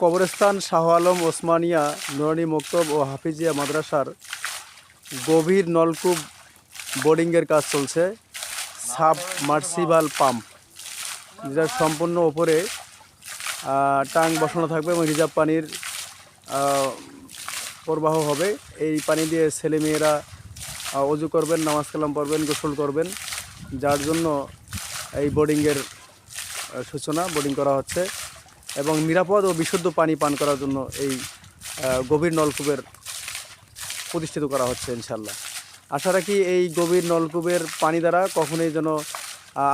কবরস্থান শাহ আলম ওসমানিয়া, নুরানি মক্তব ও হাফিজিয়া মাদ্রাসার গভীর নলকূপ বোর্ডিংয়ের কাজ চলছে। সাব মার্সিবাল পাম্প যেটার সম্পূর্ণ ওপরে টাং বসানো থাকবে এবং রিজার্ভ পানির প্রবাহ হবে। এই পানি দিয়ে ছেলেমেয়েরা অজু করবেন, নামাজ কালাম পড়বেন, গোসল করবেন। যার জন্য এই বোর্ডিংয়ের সূচনা, বোর্ডিং করা হচ্ছে। এবং নিরাপদ ও বিশুদ্ধ পানি পান করার জন্য এই গভীর নলকূপের প্রতিষ্ঠিত করা হচ্ছে ইনশাল্লাহ আশা রাখি এই গভীর নলকূপের পানি দ্বারা কখনোই যেন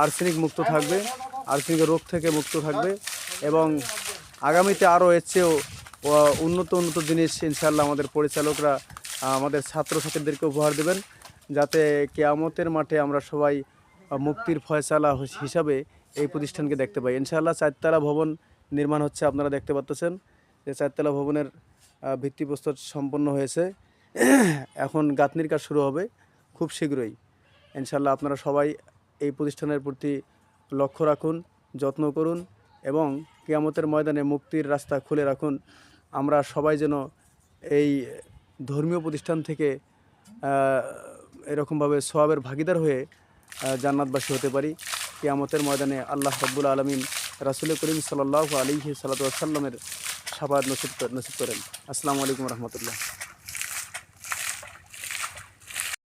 আর্সেনিক মুক্ত থাকবে আর্সেনিকের রোগ থেকে মুক্ত থাকবে এবং আগামীতে আরও এর চেয়েও উন্নত উন্নত জিনিস ইনশাল্লাহ আমাদের পরিচালকরা আমাদের ছাত্রছাত্রীদেরকে উপহার দেবেন যাতে কেয়ামতের মাঠে আমরা সবাই মুক্তির ফয়সালা হিসাবে এই প্রতিষ্ঠানকে দেখতে পাই। ইনশাআল্লাহ চারতলা ভবন নির্মাণ হচ্ছে, আপনারা দেখতে পাচ্ছেন যে চারতলা ভবনের ভিত্তিপ্রস্তর সম্পন্ন হয়েছে। এখন গাঁথনির কাজ শুরু হবে খুব শীঘ্রই। ইনশাল্লাহ আপনারা সবাই এই প্রতিষ্ঠানের প্রতি লক্ষ্য রাখুন, যত্ন করুন এবং কেয়ামতের ময়দানে মুক্তির রাস্তা খুলে রাখুন। আমরা সবাই যেন এই ধর্মীয় প্রতিষ্ঠান থেকে এরকমভাবে সোয়াবের ভাগিদার হয়ে জান্নাতবাসী হতে পারি। কেয়ামতের ময়দানে আল্লাহ রব্বুল আলমিন রাসুল করিম সাল্লাহ আলিহি সাল্লামের সাবাদ নসিব নসিব করেন। আসসালামু আলাইকুম রহমতুল্লাহ।